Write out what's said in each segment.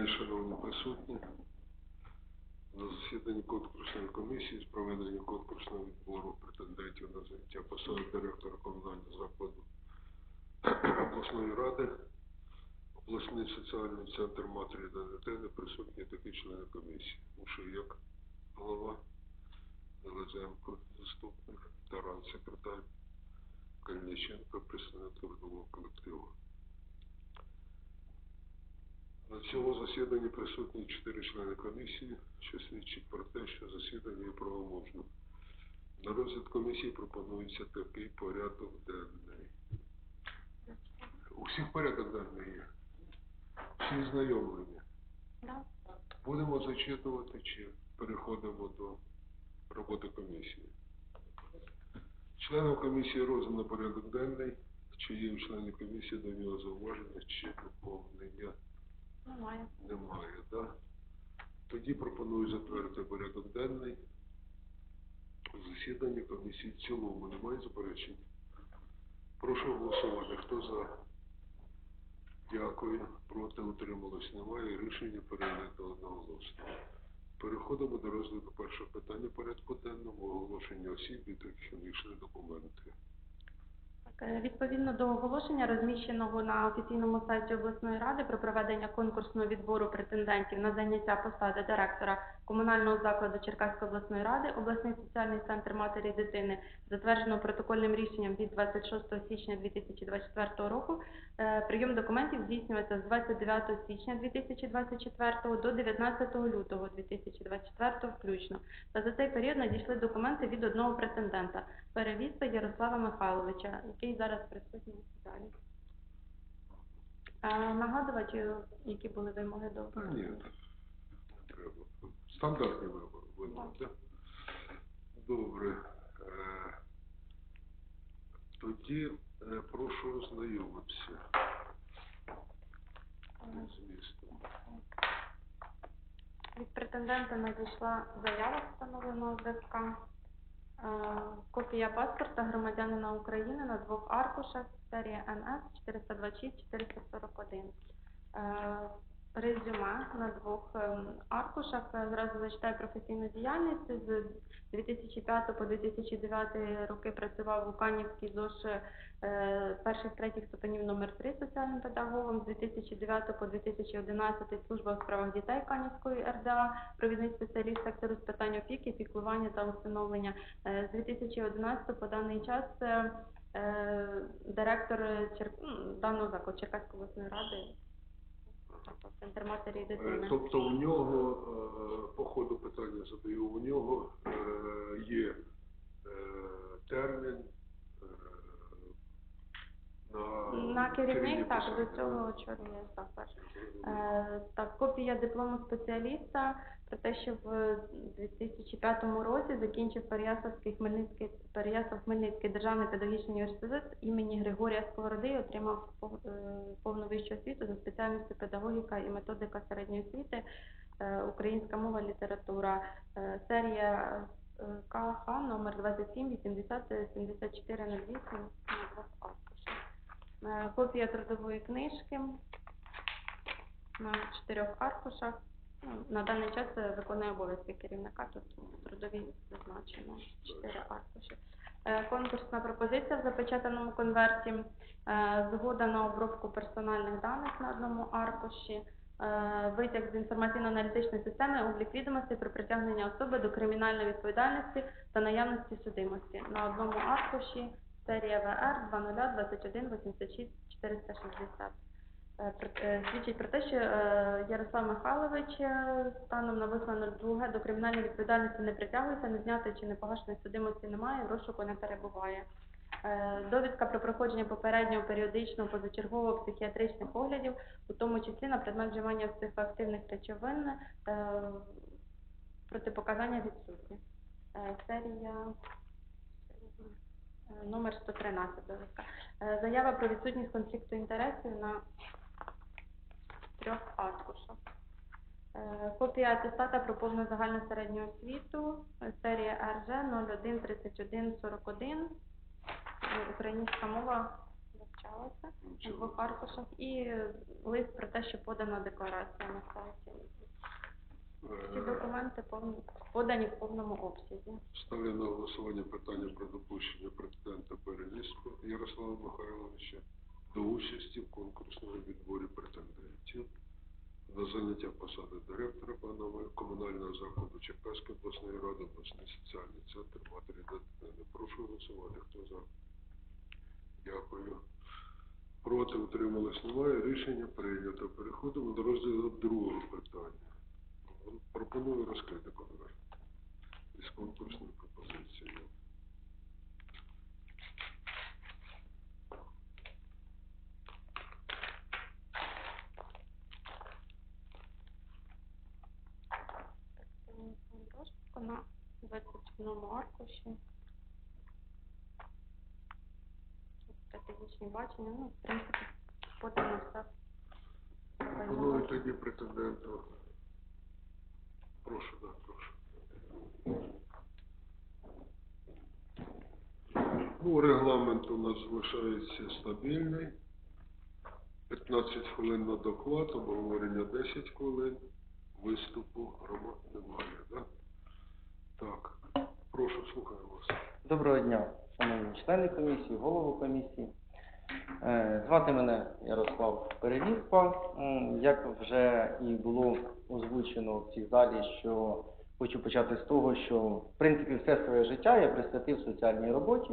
день, шановні присутні. На засіданні конкурсної комісії з проведення конкурсного відбору претендентів на заняття посади директора комунального закладу обласної ради, обласний соціальний центр матері та дитини, присутні такі члени комісії. Мушияк, голова, Нелезенко, заступник, Таран, секретар, Кальниченко, представник трудового колективу. На цьому засіданні присутні чотири члени комісії, що свідчить про те, що засідання є правоможним. На розгляд комісії пропонується такий порядок денний. У всіх порядок денний є. Всі знайомлені. Будемо зачитувати чи переходимо до роботи комісії. Членам комісії роздано порядок денний. Чи є у членів комісії до нього зауваження чи доповнення? Немає. Немає, так? Тоді пропоную затвердити порядок денний. Засідання комісії в цілому немає заперечень. Прошу голосувати. Хто за? Дякую. Проти утрималось немає. Рішення прийнято одноголосно. Переходимо до розгляду першого питання порядку денного оголошення осіб, від яких надійшли документи. Е, Відповідно до оголошення, розміщеного на офіційному сайті обласної ради про проведення конкурсного відбору претендентів на зайняття посади директора комунального закладу Черкаської обласної ради, обласний соціальний центр матері і дитини, затверджено протокольним рішенням від 26 січня 2024 року. Е, Прийом документів здійснюється з 29 січня 2024 до 19 лютого 2024 включно. Та за цей період надійшли документи від одного претендента Перевіза Ярослава Михайловича, який зараз присутній в залі. Е, Нагадувати, які були вимоги до ні, треба. Стандартні вибори, так? Добре. Е, Тоді е, прошу ознайомитися з змістом. Від претендента надійшла заява встановленого е, копія паспорта громадянина України на двох аркушах, серія НС 426-441. Резюме на двох ем, аркушах. Зразу зачитаю професійну діяльність. З 2005 по 2009 роки працював у Канівській ЗОШ е, перших третіх ступенів номер 3 соціальним педагогом. З 2009 по 2011 служба у справах дітей Канівської РДА, провідний спеціаліст сектору з питань опіки, піклування та усиновлення. Е, З 2011 по даний час е, директор м, даного закладу Черкаської обласної ради. Центр матері і Е, дитини. Тобто у нього, е, по ходу питання задаю, у нього е, є е, термін на, керівник так до цього очолює запер. Е, Так, копія диплому спеціаліста про те, що в 2005 році закінчив Переяславський Хмельницький Переяслав Хмельницький державний педагогічний університет імені Григорія Сковороди і отримав е, повну вищу освіту за спеціальністю педагогіка і методика середньої освіти, е, українська мова, література, серія КХ номер 27 80 74 08 на двох аркушах. Е, Копія трудової книжки на чотирьох аркушах. Ну, на даний час е, виконує обов'язки керівника, тут трудові зазначено чотири аркуші. Е, Конкурсна пропозиція в запечатаному конверті, е, згода на обробку персональних даних на одному аркуші, е, витяг з інформаційно-аналітичної системи, облік відомостей про притягнення особи до кримінальної відповідальності та наявності судимості. На одному аркуші серія ВР 2021 86 460. Е, е, Свідчить про те, що е, Ярослав Михайлович станом на вислану друге до кримінальної відповідальності не притягується, не знятої чи не погашеної судимості немає, в розшуку не перебуває. Довідка про проходження попереднього періодичного позачергового психіатричних оглядів, у тому числі на предмет вживання психоактивних речовин, протипоказання відсутні. Серія номер 113 довідка. Е, Заява про відсутність конфлікту інтересів на трьох аркушах. Е, Копія атестата про повну загальну середню освіту, серія РЖ 01 31 41, Е, українська мова вивчала. зачиталася на двох аркушах. І лист про те, що подана декларація на сайті. Всі Е, документи повні- подані в повному обсязі. Ставлю на голосування питання про допущення президента Переліського Ярослава Михайловича до участі в конкурсному відборі претендентів на заняття посади директора панової комунального закладу Черкаської обласної ради, обласний соціальний центр матері дитини. Прошу голосувати. Хто за? Дякую. Проти утримались немає. Рішення прийнято. Переходимо до розгляду другого питання. Пропоную розкрити конверт із конкурсною пропозицією. Розпуску на 21 аркуші. Стратегічні бачення, ну, в принципі, подано все. Пропоную тоді претенденту. Прошу, так, прошу. Ну, регламент у нас залишається стабільний. 15 хвилин на доклад, обговорення 10 хвилин, виступу громад немає, да? Так, прошу, слухаю вас. Доброго дня, шановні члени комісії, голову комісії. Е, Звати мене Ярослав Переліспа. Як вже і було озвучено в цій залі, що хочу почати з того, що в принципі все своє життя я присвятив соціальній роботі.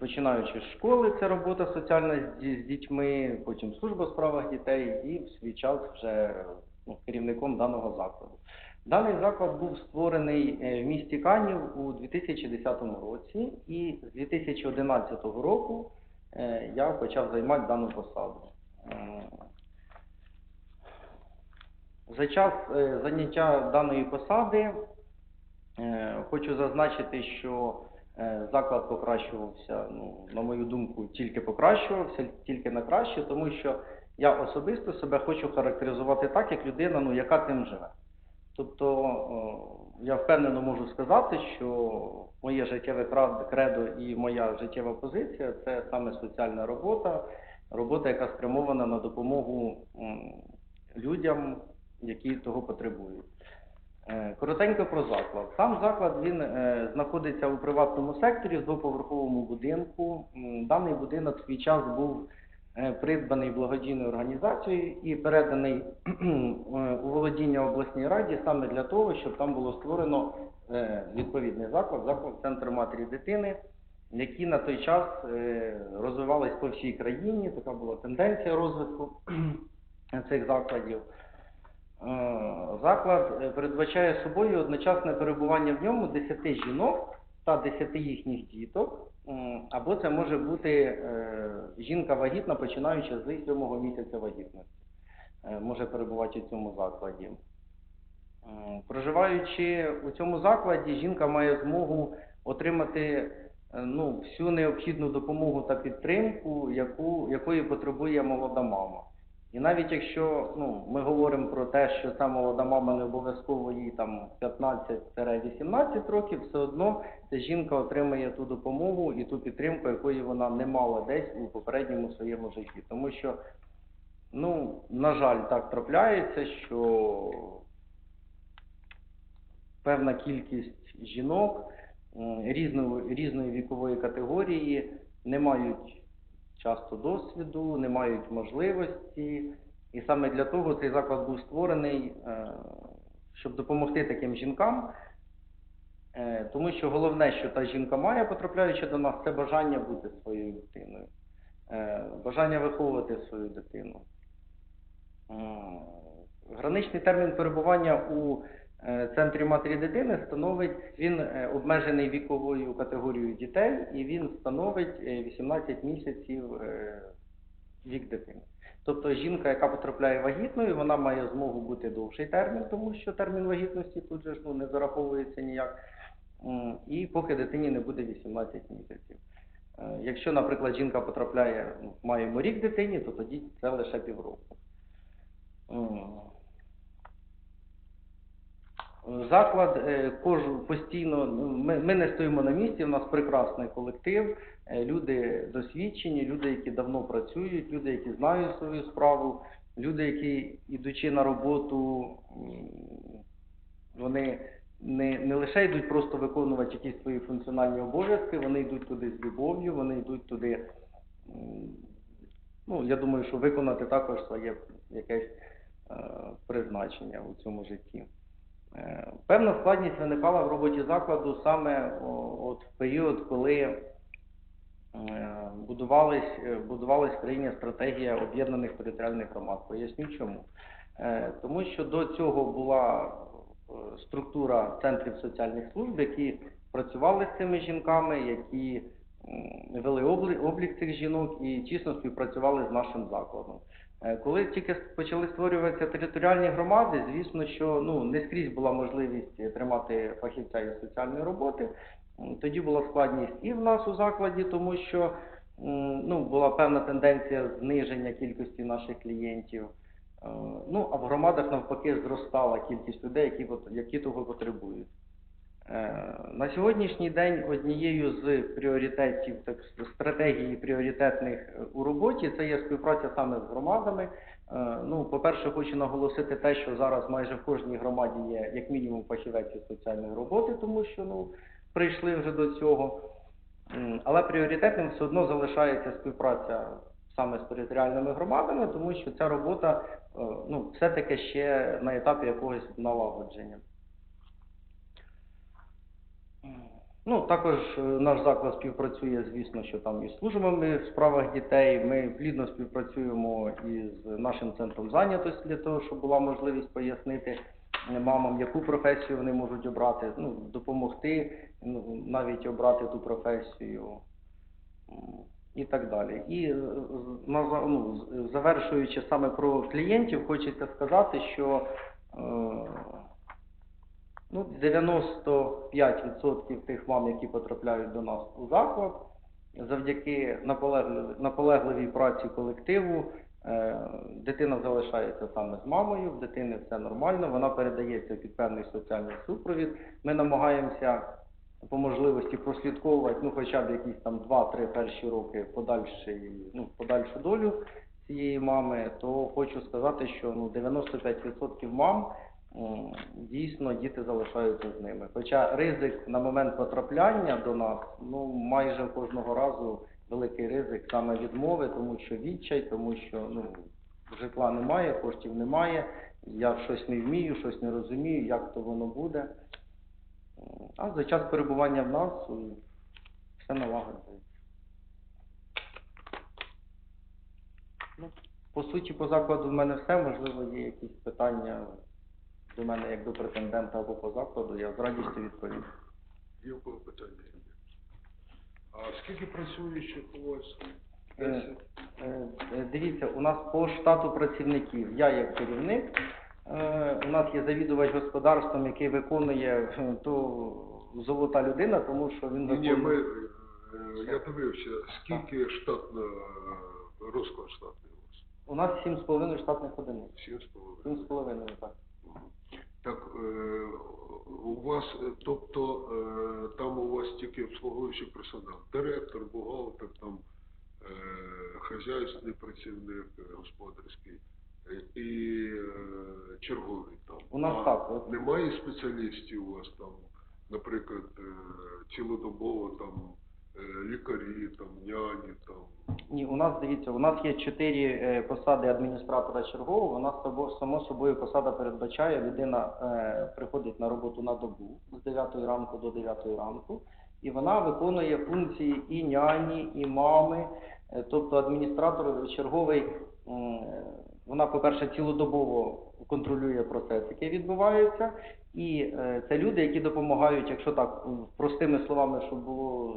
Починаючи з школи, це робота соціальна з, дітьми, потім служба у справах дітей і в свій час вже ну, керівником даного закладу. Даний заклад був створений е, в місті Канів у 2010 році, і з 2011 року я почав займати дану посаду. За час е, заняття даної посади е, хочу зазначити, що е, заклад покращувався, ну, на мою думку, тільки покращувався, тільки на краще, тому що я особисто себе хочу характеризувати так, як людина, ну, яка тим живе. Тобто е, я впевнено можу сказати, що моє життєве кредо і моя життєва позиція це саме соціальна робота, робота, яка спрямована на допомогу людям, які того потребують. Е, Коротенько про заклад. Сам заклад він е, знаходиться у приватному секторі в двоповерховому будинку. Даний будинок свій час був придбаний благодійною організацією і переданий е, у володіння обласній раді саме для того, щоб там було створено е, відповідний заклад, заклад центр матері дитини, які на той час е, розвивались по всій країні. Така була тенденція розвитку цих закладів. Е, Заклад е, передбачає собою одночасне перебування в ньому 10 жінок та 10 їхніх діток, або це може бути е, жінка вагітна, починаючи з 7 місяця вагітності, е, може перебувати у цьому закладі. Проживаючи у цьому закладі, жінка має змогу отримати е, ну, всю необхідну допомогу та підтримку, яку, якої потребує молода мама. І навіть якщо ну, ми говоримо про те, що ця молода мама не обов'язково їй там 15-18 років, все одно ця жінка отримає ту допомогу і ту підтримку, якої вона не мала десь у попередньому своєму житті. Тому що, ну, на жаль, так трапляється, що певна кількість жінок різної, різної вікової категорії не мають часто досвіду, не мають можливості. І саме для того цей заклад був створений, е, щоб допомогти таким жінкам. Е, Тому що головне, що та жінка має, потрапляючи до нас, це бажання бути своєю дитиною, е, бажання виховувати свою дитину. Граничний термін перебування у центрі матері дитини становить, він е, обмежений віковою категорією дітей і він становить е, 18 місяців е, вік дитини. Тобто жінка, яка потрапляє вагітною, вона має змогу бути довший термін, тому що термін вагітності тут же ж, ну, не зараховується ніяк. І поки дитині не буде 18 місяців. Е, Якщо, наприклад, жінка потрапляє, ну, маємо рік дитині, то тоді це лише півроку. Заклад е, кожу постійно, ну, ми, ми не стоїмо на місці, у нас прекрасний колектив, е, люди досвідчені, люди, які давно працюють, люди, які знають свою справу, люди, які, ідучи на роботу, вони не, не лише йдуть просто виконувати якісь свої функціональні обов'язки, вони йдуть туди з любов'ю, вони йдуть туди, ну, я думаю, що виконати також своє якесь е, призначення у цьому житті. Е, Певна складність виникала в роботі закладу саме от в період, коли е, будувались, е, будувалась в країні стратегія об'єднаних територіальних громад. Поясню чому. Тому що до цього була структура центрів соціальних служб, які працювали з цими жінками, які вели облік цих жінок і тісно співпрацювали з нашим закладом. Е, Коли тільки почали створюватися територіальні громади, звісно, що ну не скрізь була можливість е, тримати фахівця із соціальної роботи. Тоді була складність і в нас у закладі, тому що ну, була певна тенденція зниження кількості наших клієнтів. Е, Ну, а в громадах навпаки зростала кількість людей, які, які того потребують. Е, На сьогоднішній день однією з пріоритетів так, стратегії пріоритетних е, у роботі це є співпраця саме з громадами. Е, Ну, по-перше, хочу наголосити те, що зараз майже в кожній громаді є як мінімум фахівець соціальної роботи, тому що ну, прийшли вже до цього. Але пріоритетним все одно залишається співпраця саме з територіальними громадами, тому що ця робота ну, все-таки ще на етапі якогось налагодження. Ну, також е, наш заклад співпрацює, звісно, що там із службами в справах дітей. Ми плідно співпрацюємо із нашим центром зайнятості для того, щоб була можливість пояснити е, мамам, яку професію вони можуть обрати, ну, допомогти ну, навіть обрати ту професію і так далі. І е, ну, завершуючи саме про клієнтів, хочеться сказати, що е, Ну, 95% тих мам, які потрапляють до нас у заклад, завдяки наполегливій, наполегливій праці колективу, е, дитина залишається саме з мамою, в дитини все нормально, вона передається під певний соціальний супровід. Ми намагаємося по можливості прослідковувати, ну, хоча б якісь там 2-3 перші роки подальший, ну, подальшу долю цієї мами, то хочу сказати, що ну, 95% мам Дійсно, діти залишаються з ними. Хоча ризик на момент потрапляння до нас, ну майже кожного разу великий ризик саме відмови, тому що відчай, тому що ну житла немає, коштів немає, я щось не вмію, щось не розумію, як то воно буде. А за час перебування в нас все налагоджується. Ну, по суті, по закладу в мене все. Можливо, є якісь питання до мене як до претендента або по закладу, я з радістю відповім. Є в кого питання? А скільки працюючих у вас? Е, Е, е, Дивіться, у нас по штату працівників, я як керівник, е, у нас є завідувач господарством, який виконує ту золота людина, тому що він Ні, ні, виконує. ми, е, я дивився, скільки штатно, е, розклад штатний у вас? У нас 7,5 штатних одиниць. Сім з половиною. 7,5, так. Так, е, у вас, е, тобто, е, там у вас тільки обслуговуючий персонал, директор, бухгалтер, там, хазяйственний працівник господарський і черговий там. У нас А так. Немає спеціалістів у вас там, наприклад, цілодобово там лікарі, там, няні, там. Ні, у нас дивіться, у нас є чотири е, посади адміністратора чергового. У нас само, само собою посада передбачає, людина е, приходить на роботу на добу з 9 ранку до 9 ранку, і вона виконує функції і няні, і мами. Е, тобто адміністратор черговий, м, вона, по-перше, цілодобово контролює процес, який відбувається. І е, це люди, які допомагають, якщо так простими словами, щоб було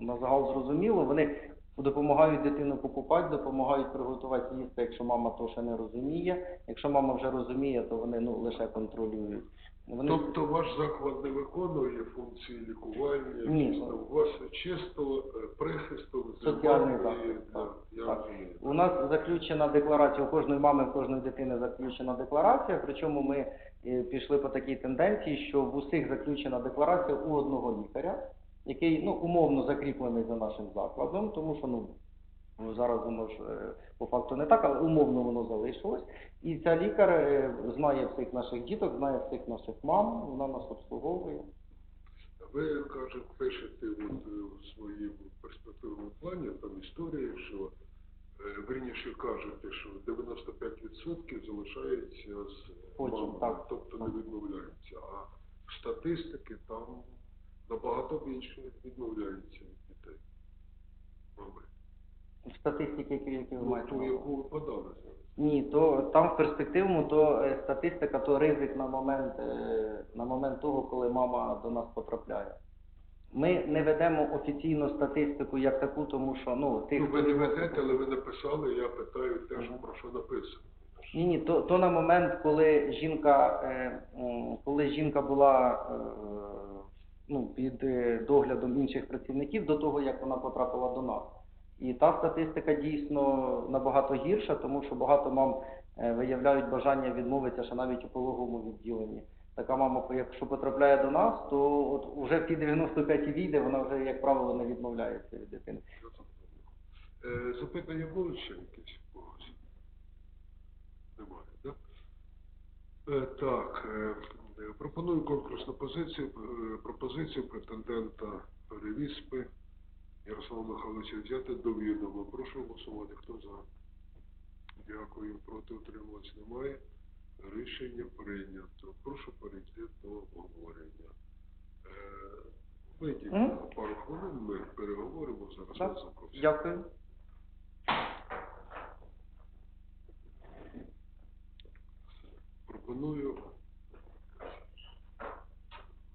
на загал зрозуміло, вони допомагають дитину покупати, допомагають приготувати їсти, якщо мама то ще не розуміє. Якщо мама вже розуміє, то вони ну, лише контролюють. Вони... Тобто ваш заклад не виконує функції лікування, Ні. у вас чисто е, прихисток, Соціальний заклад, да, так, я так. У нас заключена декларація, у кожної мами, у кожної дитини заключена декларація, причому ми е, пішли по такій тенденції, що в усіх заключена декларація у одного лікаря, який ну, умовно закріплений за нашим закладом, тому що ну, зараз воно ж е, по факту не так, але умовно воно залишилось. І ця лікар е, знає всіх наших діток, знає всіх наших мам, вона нас обслуговує. Ви, каже, пишете от, е, у своєму перспективному плані, там історії, що е, верніше кажете, що 95% залишається з так. тобто не відмовляються. А статистики там набагато більше відмовляються від дітей. Мами. Статистики, які, ви Ну, маєте. ту, яку ви подали зараз. Ні, то там в перспективному то е, статистика, то ризик на момент, е, на момент того, коли мама до нас потрапляє. Ми не ведемо офіційну статистику як таку, тому що ну тих, Ну, ви не ведете, але ви написали, я питаю теж, Ага. про що написано. Ні, ні, то, то на момент, коли жінка, е, м, коли жінка була е, ну, під е, доглядом інших працівників до того, як вона потрапила до нас. І та статистика дійсно набагато гірша, тому що багато мам е, виявляють бажання відмовитися ще навіть у пологовому відділенні. Така мама, якщо потрапляє до нас, то от уже в ті 95 і війде, вона вже, як правило, не відмовляється від дитини. Е, Запитання були ще якісь когось? Немає, так? Так, пропоную конкурсну позицію, е, пропозицію претендента Перевіспи Ярослава Михайловича взяти до відома. Прошу голосувати. Хто за? Дякую. Проти утримуватись немає. Рішення прийнято. Прошу перейти до обговорення. Е, Вийдіть на пару хвилин, ми переговоримо зараз. Так. вас. Дякую. Пропоную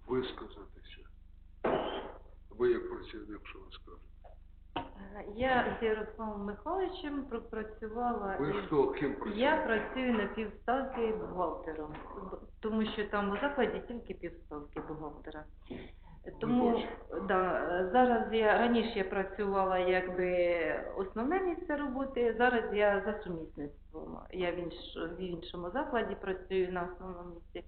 висказатися. Ви як працівник, що ви скажете? Е, Я з Ярославом Михайловичем пропрацювала. Ви хто, ким працюєте? Я працюю на півставки бухгалтером, тому що там у закладі тільки півставки бухгалтера. Тому да, зараз я раніше я працювала якби основне місце роботи, зараз я за сумісництвом. Я в, інш, в іншому закладі працюю на основному місці.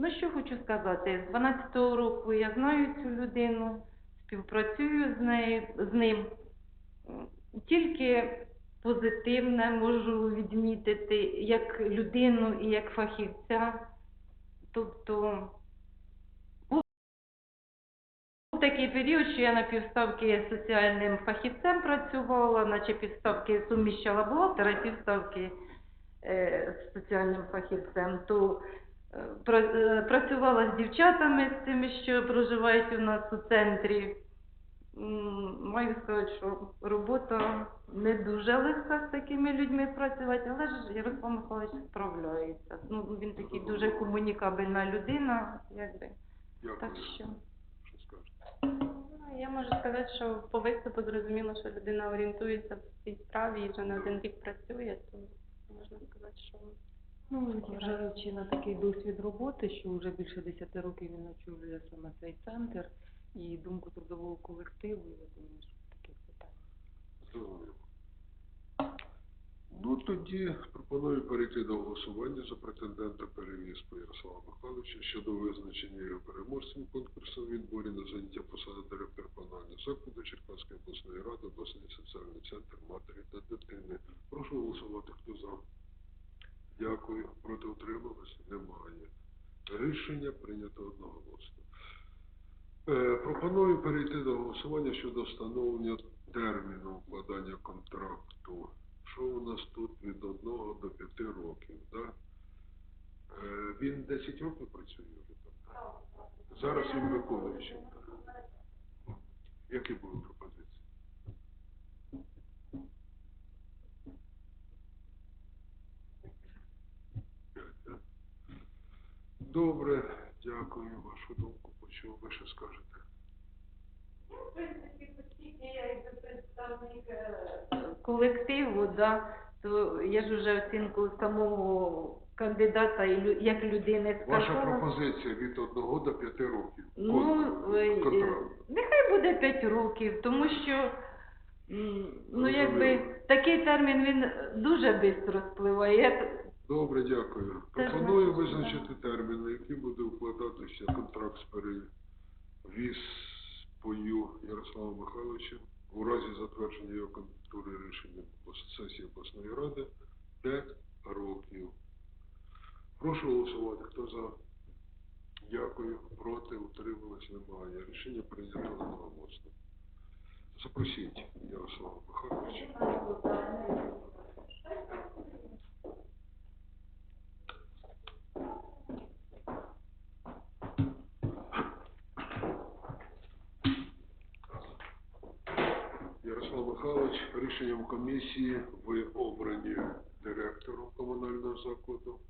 Ну що хочу сказати, з 12-го року я знаю цю людину, співпрацюю з нею з ним. Тільки позитивне можу відмітити як людину і як фахівця. Тобто був такий період, що я на півставки соціальним фахівцем працювала, наче півставки суміщала бухгалтера, півставки е, соціальним фахівцем. То працювала з дівчатами з цими, що проживають у нас у центрі. Маю сказати, що робота не дуже легка з такими людьми працювати, але ж Ярослав Михайлович справляється. Ну, він такий дуже комунікабельна людина, якби. Дякую. Так що. Ну, Я можу сказати, що по виступу зрозуміло, що людина орієнтується в цій справі і вже не один рік працює, то можна сказати, що Ну, зважаючи на такий досвід роботи, що вже більше 10 років він очолює саме цей центр і думку трудового колективу, я думаю, що таких питань. Зрозуміло. Ну, тоді пропоную перейти до голосування за претендента перевізку Ярослава Михайловича щодо визначення його переможцем конкурсу відборі на заняття посади директора комунального закладу Черкаської обласної ради, обласний соціальний центр матері та дитини. Прошу голосувати, хто за. Дякую. Проти утрималися? Немає. Рішення прийнято одноголосно. Е, Пропоную перейти до голосування щодо встановлення терміну укладання контракту. Що у нас тут від 1 до 5 років, так? Е, Він 10 років працює вже там. Зараз він виконуючий. Які були пропозиції? Добре, дякую. Вашу думку почув. Ви що скажете? Я якби представник колективу, да, то я ж вже оцінку самого кандидата і як людини Ваша пропозиція від 1 до 5 років. Ну, е, е, контракт. нехай буде 5 років, тому що ну якби такий термін він дуже швидко спливає. Добре, дякую. Пропоную визначити термін, на який буде укладатися контракт з перевізпою Ярославом Михайловичем у разі затвердження його кандидатури рішення сесії обласної ради 5 років. Прошу голосувати. Хто за? Дякую. Проти, утрималось немає. Рішення прийнято одноголосно. Запросіть Ярослава Михайловича. Ярослав Михайлович, рішенням комісії ви обрані директором комунального закладу.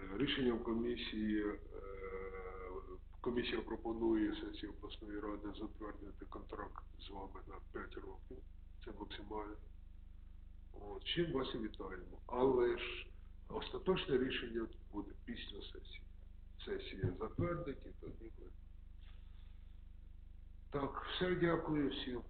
Е, Рішенням комісії е, комісія пропонує сесії обласної ради затвердити контракт з вами на 5 років. Це максимально. От, чим вас і вітаємо. Але ж остаточне рішення буде після сесії. Сесія затвердить і тоді. Так, все, дякую всім.